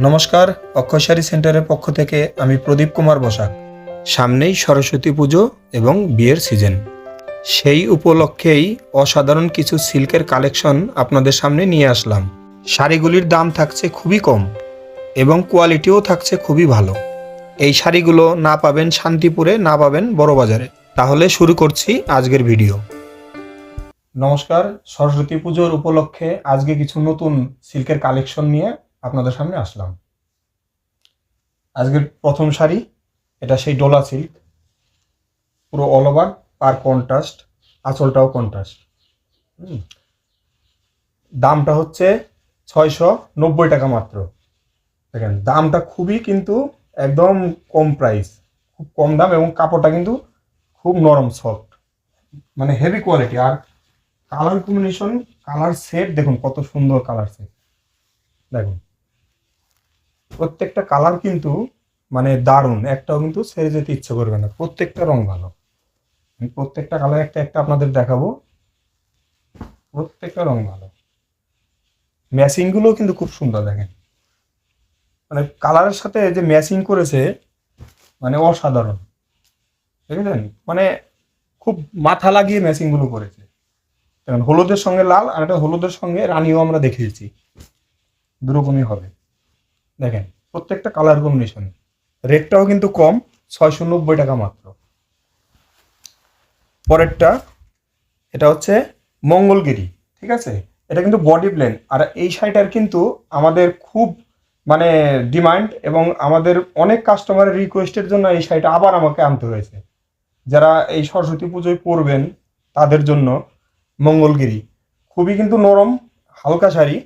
নমস্কার অক্ষয়সারী সেন্টারের পক্ষ থেকে আমি প্রদীপ কুমার বসাক। সামনেই সরস্বতী পুজো এবং বিয়ের সিজন। সেই উপলক্ষেই অসাধারণ কিছু সিল্কের কালেকশন আপনাদের সামনে নিয়ে আসলাম। শাড়িগুলির দাম থাকছে খুবই কম এবং কোয়ালিটিও থাকছে খুবই ভালো। এই শাড়িগুলো না পাবেন শান্তিপুরে, না পাবেন বড়বাজারে। তাহলে শুরু করছি আজকের ভিডিও। নমস্কার, সরস্বতী পুজোর উপলক্ষে আজকে কিছু নতুন সিল্কের কালেকশন নিয়ে আপনাদের সামনে আসলাম। আজকের প্রথম শাড়ি, এটা সেই ডোলা সিল্ক। পুরো অল ওভার পার কন্ট্রাস্ট আঁচলটাও কন্ট্রাস্ট দামটা হচ্ছে ছয়শো নব্বই টাকা মাত্র। দেখেন, দামটা খুবই কিন্তু একদম কম প্রাইস খুব কম দাম এবং কাপড়টা কিন্তু খুব নরম সফট মানে হেভি কোয়ালিটি আর কালার কম্বিনেশন কালার সেট দেখুন কত সুন্দর কালার সেট দেখুন। প্রত্যেকটা কালার কিন্তু মানে দারুণ, একটাও কিন্তু ছেড়ে যেতে ইচ্ছে করবে না, প্রত্যেকটা রং ভালো। আমি প্রত্যেকটা কালার একটা একটা আপনাদের দেখাবো, প্রত্যেকটা রং ভালো। ম্যাচিংগুলোও কিন্তু খুব সুন্দর দেখেন। মানে কালারের সাথে যে ম্যাচিং করেছে মানে অসাধারণ। দেখেছেন? মানে খুব মাথা লাগিয়ে ম্যাচিংগুলো করেছে। হলুদের সঙ্গে লাল আর একটা হলুদের সঙ্গে রানিও আমরা দেখিয়েছি। দুরকমই হবে। দেখেন, প্রত্যেকটা কালার কম্বিনেশন রেটটাও কিন্তু কম, ছয়শো নব্বই টাকা মাত্র। পরেরটা, এটা হচ্ছে মঙ্গলগিরি, ঠিক আছে? এটা কিন্তু বডি প্লেন আর এই শাড়িটার কিন্তু আমাদের খুব মানে ডিমান্ড এবং আমাদের অনেক কাস্টমারের রিকোয়েস্টের জন্য এই শাড়িটা আবার আমাকে আনতে হয়েছে। যারা এই সরস্বতী পুজোয় পরবেন, তাদের জন্য মঙ্গলগিরি। খুবই কিন্তু নরম, হালকা শাড়ি।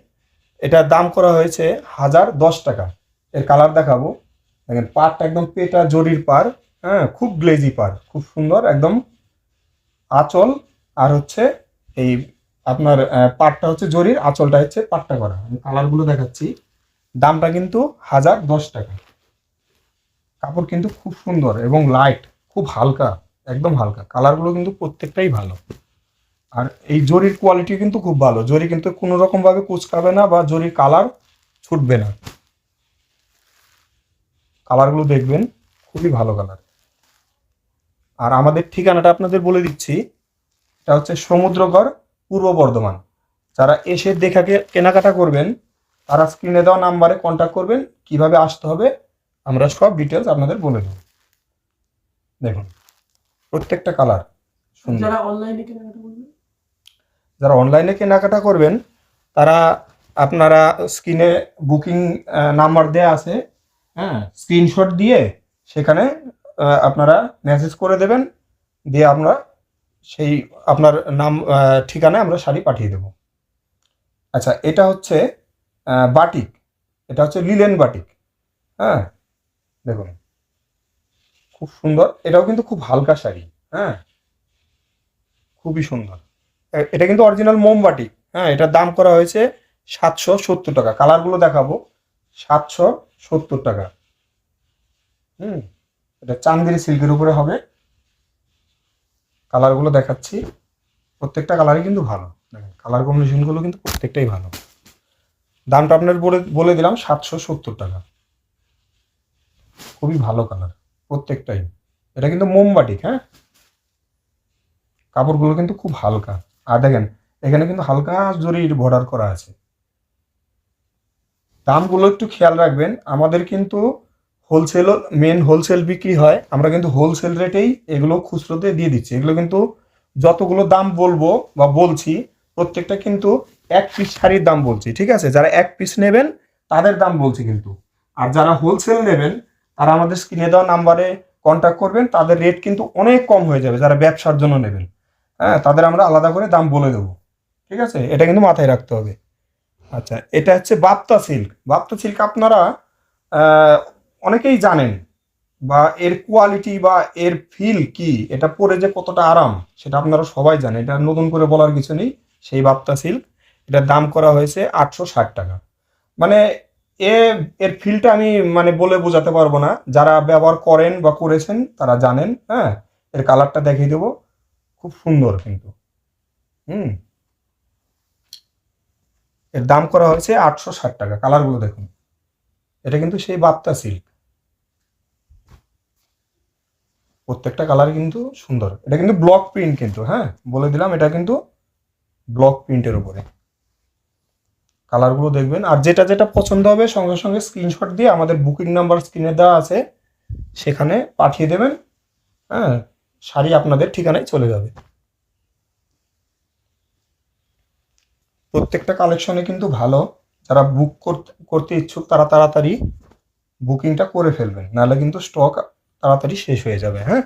এটার দাম করা হয়েছে হাজার দশ টাকা। এর কালার দেখাবো। দেখেন, পাড়টা একদম পেটা জরির পার হ্যাঁ খুব গ্লেজি পার খুব সুন্দর, একদম আঁচল, আর হচ্ছে এই আপনার পাড়টা হচ্ছে জরির, আঁচলটা হচ্ছে পাট্টা করা। কালারগুলো দেখাচ্ছি। দামটা কিন্তু হাজার দশ টাকা। কাপড় কিন্তু খুব সুন্দর এবং লাইট খুব হালকা, একদম হালকা। কালারগুলো কিন্তু প্রত্যেকটাই ভালো। আর এই জরির কোয়ালিটি কিন্তু খুব ভালো। জরি কিন্তু কোনো রকম ভাবে কুচকাবে না বা জরির কালার ছুটবে না। কালারগুলো দেখবেন, খুবই ভালো কালার আর আমাদের ঠিকানাটা আপনাদের বলে দিচ্ছি, এটা হচ্ছে সমুদ্রগড়, পূর্ব বর্ধমান। যারা এসে দেখাকে কেনাকাটা করবেন, তারা স্ক্রিনে দেওয়া নাম্বারে কন্ট্যাক্ট করবেন, কীভাবে আসতে হবে, আমরা সব ডিটেলস আপনাদের বলে দেব। দেখুন, প্রত্যেকটা কালার সুন্দর। যারা অনলাইনে কেনাকাটা যারা অনলাইনে কেনাকাটা করবেন, তারা আপনারা স্ক্রিনে বুকিং নাম্বার দেয়া আছে হ্যাঁ স্ক্রিনশট দিয়ে সেখানে আপনারা মেসেজ করে দেবেন, দিয়ে আমরা সেই আপনার নাম ঠিকানায় আমরা শাড়ি পাঠিয়ে দেব। আচ্ছা এটা হচ্ছে বাটিক এটা হচ্ছে লিলেন বাটিক হ্যাঁ দেখুন। খুব সুন্দর, এটাও কিন্তু খুব হালকা শাড়ি হ্যাঁ খুবই সুন্দর। এটা কিন্তু অরিজিনাল মোমবাটি হ্যাঁ এটার দাম করা হয়েছে সাতশো সত্তর টাকা। কালারগুলো দেখাবো। সাতশো সত্তর টাকা। হুম, এটা চান্দেরি সিল্কের উপরে হবে। কালারগুলো দেখাচ্ছি। প্রত্যেকটা কালারই কিন্তু ভালো। দেখেন কালার কম্বিনেশনগুলো কিন্তু প্রত্যেকটাই ভালো। দামটা আপনার বলে বলে দিলাম, সাতশো সত্তর টাকা। খুবই ভালো কালার প্রত্যেকটাই। এটা কিন্তু মোমবাটিক হ্যাঁ? কাপড়গুলো কিন্তু খুব হালকা। দেখেন, এখানে কিন্তু হালকা জরির বর্ডার করা আছে। দামগুলো একটু খেয়াল রাখবেন, আমাদের কিন্তু হোলসেল মেন হোলসেল বিক্রি হয়, আমরা কিন্তু হোলসেল রেটেই এগুলো খুচরোতে দিয়ে দিচ্ছি। এগুলো কিন্তু যতগুলো দাম বলব বা বলছি, প্রত্যেকটা কিন্তু এক পিস শাড়ির দাম বলছি, ঠিক আছে? যারা এক পিস নেবেন, তাদের দাম বলছি কিন্তু। আর যারা হোলসেল নেবেন, তারা আমাদের স্ক্রিনে দেওয়া নাম্বারে কন্ট্যাক্ট করবেন, তাদের রেট কিন্তু অনেক কম হয়ে যাবে, যারা ব্যবসার জন্য নেবেন। হ্যাঁ তাদের আমরা আলাদা করে দাম বলে দেবো। ঠিক আছে? এটা কিন্তু মাথায় রাখতে হবে। আচ্ছা এটা হচ্ছে বাপ্তা সিল্ক। বাপ্তা সিল্ক আপনারা অনেকেই জানেন বা এর কোয়ালিটি বা এর ফিল কি, এটা পরে যে কতটা আরাম, সেটা আপনারা সবাই জানেন। এটা নতুন করে বলার কিছু নেই। সেই বাপ্তা সিল্ক, এটার দাম করা হয়েছে আটশো ষাট টাকা। মানে এ, এর ফিলটা আমি মানে বলে বোঝাতে পারব না। যারা ব্যবহার করেন বা করেছেন, তারা জানেন হ্যাঁ? এর কালারটা দেখিয়ে দেবো। খুব সুন্দর কিন্তু। হুম? এর দাম করা হয়েছে আটশো ষাট টাকা, কালারগুলো দেখুন। এটা কিন্তু সেই বাপ্তা সিল্ক। প্রত্যেকটা কালার কিন্তু সুন্দর। এটা কিন্তু ব্লক প্রিন্ট কিন্তু হ্যাঁ? বলে দিলাম, এটা কিন্তু ব্লক প্রিন্টের উপরে। কালারগুলো দেখবেন, আর যেটা যেটা পছন্দ হবে, সঙ্গে সঙ্গে স্ক্রিনশট দিয়ে আমাদের বুকিং নাম্বার স্ক্রিনে দেওয়া আছে, সেখানে পাঠিয়ে দেবেন হ্যাঁ? শাড়ি আপনাদের ঠিকানায় চলে যাবে। প্রত্যেকটা কালেকশনে কিন্তু ভালো। যারা বুক করতে ইচ্ছুক তারা তাড়াতাড়ি বুকিংটা করে ফেলবেন। নাহলে কিন্তু স্টক তাড়াতাড়ি শেষ হয়ে যাবে হ্যাঁ?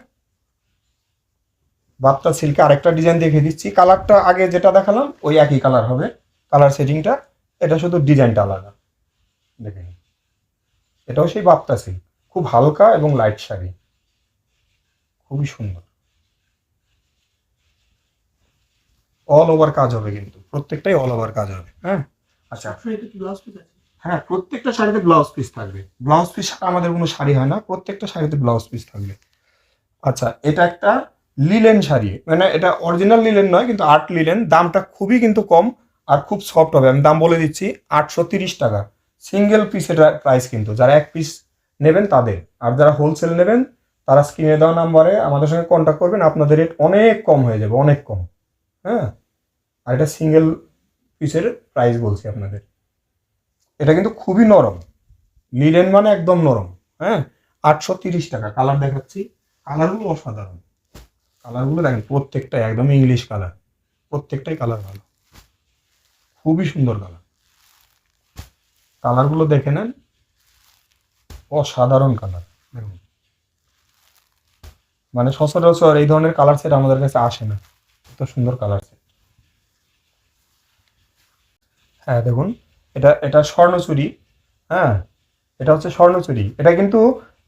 বাপ্তা সিল্কে আরেকটা ডিজাইন দেখে দিচ্ছি। কালারটা আগে যেটা দেখালাম, ওই একই কালার হবে। কালার সেটিংটা এটা শুধু ডিজাইনটা আলাদা। দেখেন এটাও সেই বাপ্তা সিল্ক খুব হালকা এবং লাইট শাড়ি। খুবই সুন্দর। অল ওভার কাজ হবে কিন্তু প্রত্যেকটাই অল ওভার কাজ হবে হ্যাঁ? আচ্ছা। হ্যাঁ প্রত্যেকটা শাড়িতে ব্লাউজ পিস থাকবে। ব্লাউজ পিস আমাদের কোনো শাড়ি হয় না প্রত্যেকটা শাড়িতে ব্লাউজ পিস থাকবে। আচ্ছা এটা একটা লিলেন শাড়ি মানে এটা অরিজিনাল লিলেন নয় কিন্তু আর্ট লিলেন দামটা খুবই কিন্তু কম আর খুব সফট হবে। আমি দাম বলে দিচ্ছি আটশো তিরিশ টাকা। সিঙ্গেল পিস এটা প্রাইস কিন্তু যারা এক পিস নেবেন তাদের। আর যারা হোলসেল নেবেন তারা স্ক্রিনে দেওয়া নাম্বারে আমাদের সঙ্গে কন্ট্যাক্ট করবেন আপনাদের রেট অনেক কম হয়ে যাবে অনেক কম। হ্যাঁ? আর এটা সিঙ্গেল পিসের প্রাইস বলছি আপনাদের। এটা কিন্তু খুবই নরম। লিলেন মানে একদম নরম। হ্যাঁ? আটশো তিরিশ টাকা। কালার দেখাচ্ছি। কালারগুলো অসাধারণ। কালারগুলো দেখেন, প্রত্যেকটাই একদম ইংলিশ কালার প্রত্যেকটাই কালার ভালো। খুবই সুন্দর কালার কালারগুলো দেখে নেন। অসাধারণ কালার দেখুন। মানে সচরাচর এই ধরনের কালার সেট আমাদের কাছে আসে না। এত সুন্দর কালার সেট হ্যাঁ দেখুন, এটা এটা স্বর্ণচুরি হ্যাঁ এটা হচ্ছে স্বর্ণচুরি। এটা কিন্তু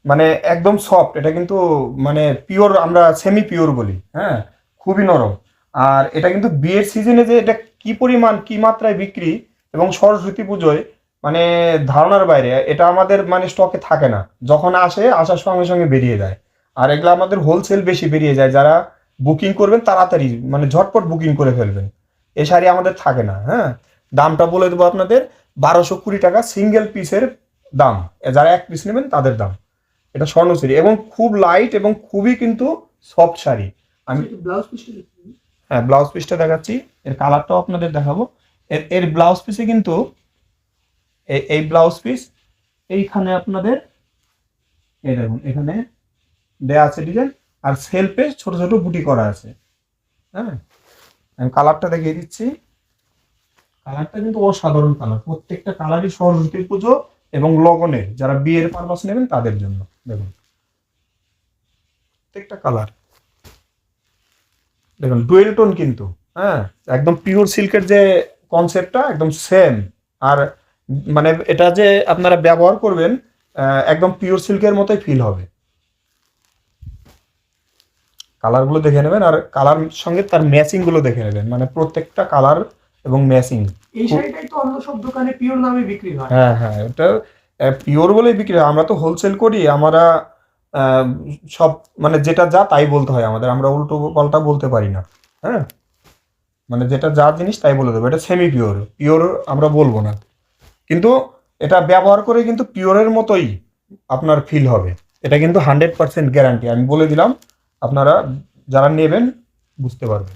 মানে একদম সফট এটা কিন্তু মানে পিওর আমরা সেমি পিওর বলি হ্যাঁ খুবই নরম। আর এটা কিন্তু বিয়ের সিজনে যে এটা কি পরিমাণ, কি মাত্রায় বিক্রি এবং সরস্বতী পুজোয় মানে ধারণার বাইরে, এটা আমাদের মানে স্টকে থাকে না। যখন আসে, আসার সঙ্গে সঙ্গে বেরিয়ে যায়। আর এগুলো আমাদের হোলসেল বেশি বেরিয়ে যায়, যারা বুকিং করবেন তাড়াতাড়ি মানে ঝটপট বুকিং করে ফেলবেন। এ শাড়ি আমাদের থাকে না হ্যাঁ? দামটা বলে দেবো আপনাদের বারোশো কুড়ি টাকা সিঙ্গেল পিসের দাম। যারা এক পিস নেবেন তাদের দাম। এটা স্বর্ণ শাড়ি এবং খুব লাইট এবং খুবই কিন্তু সফট শাড়ি। আমি ব্লাউজ পিসটা হ্যাঁ ব্লাউজ পিসটা দেখাচ্ছি। এর কালারটাও আপনাদের দেখাবো। এর এর ব্লাউজ পিসে কিন্তু এই এই ব্লাউজ পিস এইখানে আপনাদের এই দেখুন এখানে দেয়া আছে ডিজাইন আর সেলফে ছোট ছোট বুটি করা আছে। হ্যাঁ? আমি কালারটা দেখিয়ে দিচ্ছি। কালারটা কিন্তু অসাধারণ কালার প্রত্যেকটা কালারই সরস্বতী পুজো এবং লগনের, যারা বিয়ের পারপাস নেবেন তাদের জন্য। দেখুন। প্রত্যেকটা কালার দেখুন ডুয়েল টোন কিন্তু। হ্যাঁ? একদম পিওর সিল্কের যে কনসেপ্টটা একদম সেম আর মানে এটা যে আপনারা ব্যবহার করবেন একদম পিওর সিল্কের মতোই ফিল হবে। কালারগুলো দেখে নেবেন আর কালার সঙ্গে তার ম্যাচিংগুলো দেখে নেবেন। মানে প্রত্যেকটা কালার এবং ম্যাচিং। এই শাড়িটাই তো অন্য সব দোকানে পিওর নামে বিক্রি হয়। হ্যাঁ হ্যাঁ এটা পিওর বলেই বিক্রি হয়। আমরা তো হোলসেল করি আমরা সব মানে যেটা যা তাই বলতে হয় আমাদের। আমরা উল্টো পাল্টা বলতে পারি না। হ্যাঁ? মানে যেটা যা জিনিস তাই বলে দেবো। এটা সেমি পিওর পিওর আমরা বলব না। কিন্তু এটা ব্যবহার করে কিন্তু পিওরের মতোই আপনার ফিল হবে। এটা কিন্তু হান্ড্রেড পার্সেন্ট গ্যারান্টি আমি বলে দিলাম আপনারা যারা নেবেন বুঝতে পারবেন।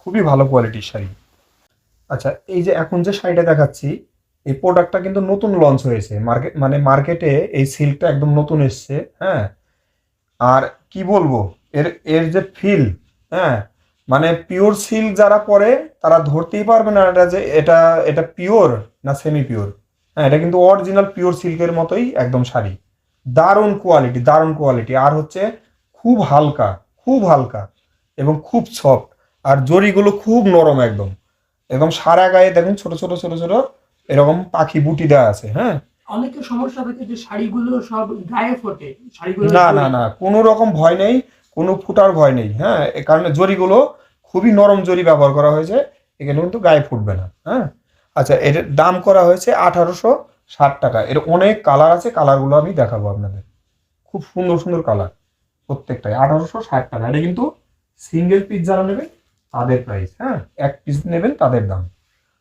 খুবই ভালো কোয়ালিটির শাড়ি। আচ্ছা এই যে এখন যে শাড়িটা দেখাচ্ছি, এই প্রোডাক্টটা কিন্তু নতুন লঞ্চ হয়েছে। মার্কেট মানে মার্কেটে এই সিল্কটা একদম নতুন এসছে হ্যাঁ? আর কি বলব, এর এর যে ফিল হ্যাঁ? মানে পিওর সিল্ক যারা পরে, তারা ধরতেই পারবে না এটা যে এটা এটা পিওর না সেমি পিওর হ্যাঁ এটা কিন্তু অরিজিনাল পিওর সিল্কের মতোই একদম শাড়ি। দারুণ কোয়ালিটি দারুণ কোয়ালিটি আর হচ্ছে খুব হালকা খুব হালকা এবং খুব সফট আর জরিগুলো খুব নরম একদম। একদম সারা গায়ে দেখুন ছোট ছোট ছোট ছোট এরকম পাখি বুটি দেওয়া আছে হ্যাঁ? অনেকের সমস্যা থাকে যে শাড়িগুলো সব গায়ে ফোটে শাড়িগুলো না না না কোনো রকম ভয় নেই কোনো ফুটার ভয় নেই হ্যাঁ? এ কারণে জরিগুলো খুবই নরম জরি ব্যবহার করা হয়েছে এখানে কিন্তু গায়ে ফুটবে না হ্যাঁ? আচ্ছা এর দাম করা হয়েছে আঠারোশো ষাট টাকা। এর অনেক কালার আছে কালারগুলো আমি দেখাবো আপনাদের। খুব সুন্দর সুন্দর কালার প্রত্যেকটাই। আঠারোশো ষাট টাকা। এটা কিন্তু সিঙ্গেল পিস যারা নেবেন, তাদের প্রাইস হ্যাঁ? এক পিস নেবেন, তাদের দাম।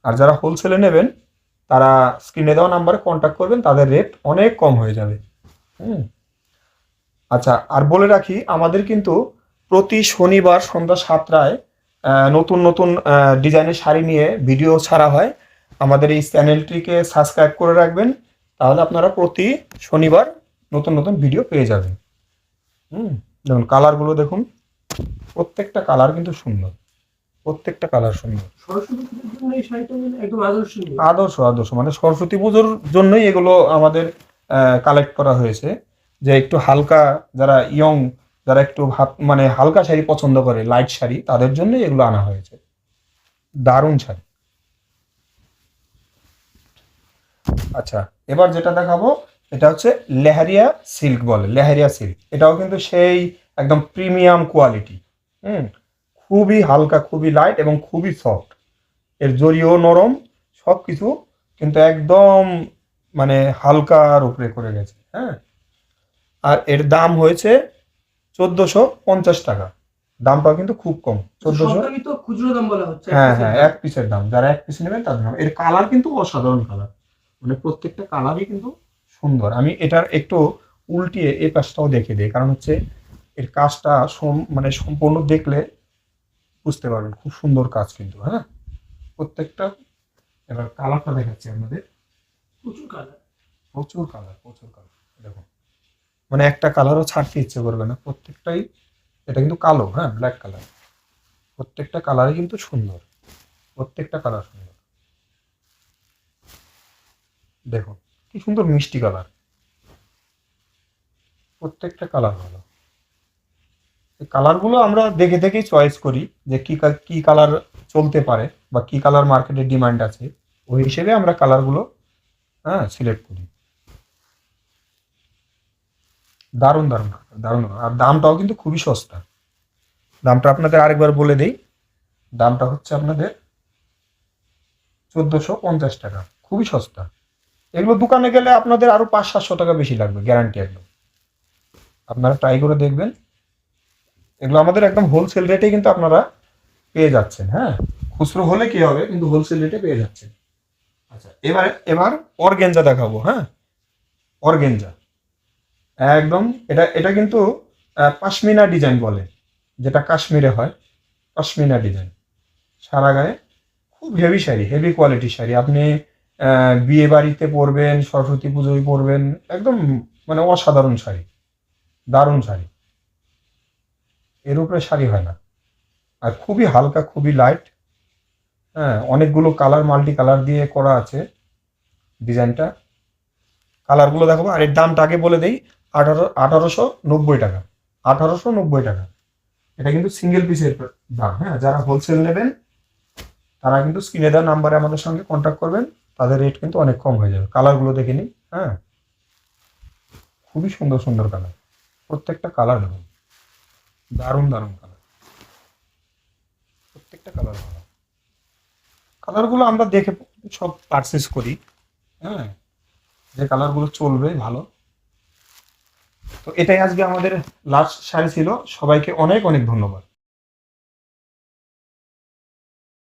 আর যারা হোলসেলে নেবেন, তারা স্ক্রিনে দেওয়া নাম্বারে কন্ট্যাক্ট করবেন, তাদের রেট অনেক কম হয়ে যাবে। হুম? আচ্ছা আর বলে রাখি, আমাদের কিন্তু প্রতি শনিবার সন্ধ্যা সাতটায় নতুন নতুন ডিজাইনের শাড়ি নিয়ে ভিডিও ছাড়া হয়। আমাদের এই চ্যানেলটিকে সাবস্ক্রাইব করে রাখবেন তাহলে আপনারা প্রতি শনিবার নতুন নতুন ভিডিও পেয়ে যাবেন। হুম দেখুন কালারগুলো দেখুন প্রত্যেকটা কালার কিন্তু সুন্দর প্রত্যেকটা কালার সুন্দর। সরস্বতী পুজোর জন্য এই শাড়িটা একদম আদর্শনীয় আদর্শ আদর্শ মানে সরস্বতী পুজোর জন্যই এগুলো আমাদের কালেক্ট করা হয়েছে যে একটু হালকা যারা ইয়ং যারা একটু ভাব মানে হালকা শাড়ি পছন্দ করে লাইট শাড়ি তাদের জন্যই এগুলো আনা হয়েছে। দারুণ শাড়ি। আচ্ছা এবার যেটা দেখাবো এটা হচ্ছে লেহারিয়া সিল্ক বলে লেহারিয়া সিল্ক। এটাও কিন্তু সেই একদম প্রিমিয়াম কোয়ালিটি। হুম খুবই হালকা খুবই লাইট এবং খুবই সফট এর জরিও নরম সব কিছু কিন্তু একদম মানে হালকার উপরে করে গেছে হ্যাঁ। আর এর দাম হয়েছে চোদ্দোশো পঞ্চাশ টাকা। দামটাও কিন্তু খুব কম চোদ্দোশো খুচরো দাম বলা হচ্ছে। হ্যাঁ হ্যাঁ এক পিসের দাম। যারা এক পিস নেবেন তাদের দাম। এর কালার কিন্তু অসাধারণ কালার মানে প্রত্যেকটা কালারই কিন্তু সুন্দর। আমি এটার একটু উল্টিয়ে এই কাজটাও দেখে দিই কারণ হচ্ছে এর কাজটা মানে সম্পূর্ণ দেখলে বুঝতে পারবেন খুব সুন্দর কাজ কিন্তু হ্যাঁ? প্রত্যেকটা এবার কালারটা দেখাচ্ছি আপনাদের। প্রচুর কালার প্রচুর কালার প্রচুর কালার দেখুন। মানে একটা কালারও ছাড়তে ইচ্ছে করবে না প্রত্যেকটাই এটা কিন্তু কালো হ্যাঁ? ব্ল্যাক কালার প্রত্যেকটা কালারই কিন্তু সুন্দর প্রত্যেকটা কালার সুন্দর। দেখুন কি সুন্দর মিষ্টি কালার। প্রত্যেকটা কালার ভালো। কালারগুলো আমরা দেখে দেখেই চয়েস করি যে কি কা- কি কালার চলতে পারে বা কি কালার মার্কেটে ডিমান্ড আছে। ওই হিসেবে আমরা কালারগুলো হ্যাঁ সিলেক্ট করি। দারুণ দারুণ দারুণ। আর দামটাও কিন্তু খুবই সস্তা। দামটা আপনাদের আরেকবার বলে দেই। দামটা হচ্ছে আপনাদের চোদ্দোশো পঞ্চাশ টাকা। খুবই সস্তা। এগুলো দোকানে গেলে আপনাদের আরও পাঁচ, সাতশো টাকা বেশি লাগবে গ্যারান্টি একদম। আপনারা ট্রাই করে দেখবেন। এগুলো আমাদের একদম হোলসেল রেটে কিন্তু আপনারা পেয়ে যাচ্ছেন হ্যাঁ? খুচরো হলে কি হবে? কিন্তু হোলসেল রেটে পেয়ে যাচ্ছেন। আচ্ছা এবার এবার অর্গেঞ্জা দেখাবো হ্যাঁ? অর্গেঞ্জা। একদম, এটা এটা কিন্তু পাশমিনা ডিজাইন বলে, যেটা কাশ্মীরে হয়, পাশমিনা ডিজাইন সারা গায়ে, খুব হেভি শাড়ি হেভি কোয়ালিটির শাড়ি। আপনি বিয়ে বাড়িতে পরবেন সরস্বতী পুজোয় পরবেন একদম মানে অসাধারণ শাড়ি, দারুণ শাড়ি। এর উপরে শাড়ি হয় না। আর খুবই হালকা, খুবই লাইট হ্যাঁ অনেকগুলো কালার মাল্টি কালার দিয়ে করা আছে ডিজাইনটা কালারগুলো দেখাবো আর এর দামটা আগে বলে দেই, আঠারো, আঠারোশো নব্বই টাকা, আঠারোশো নব্বই টাকা। এটা কিন্তু সিঙ্গেল পিসের দাম হ্যাঁ যারা হোলসেল নেবেন, তারা কিন্তু স্ক্রিনে দেওয়া নাম্বারে আমাদের সঙ্গে কন্ট্যাক্ট করবেন। তাদের রেট কিন্তু অনেক কম হয়ে যাবে। কালারগুলো দেখে নিন হ্যাঁ? খুবই সুন্দর সুন্দর কালার প্রত্যেকটা কালার দেখুন। দারুণ দারুণ কালার প্রত্যেকটা কালার ভালো কালারগুলো আমরা দেখে সব পারচেস করি হ্যাঁ? যে কালারগুলো চলবে, ভালো। তো এটাই আজকে আমাদের লাস্ট শাড়ি ছিল। সবাইকে অনেক অনেক ধন্যবাদ।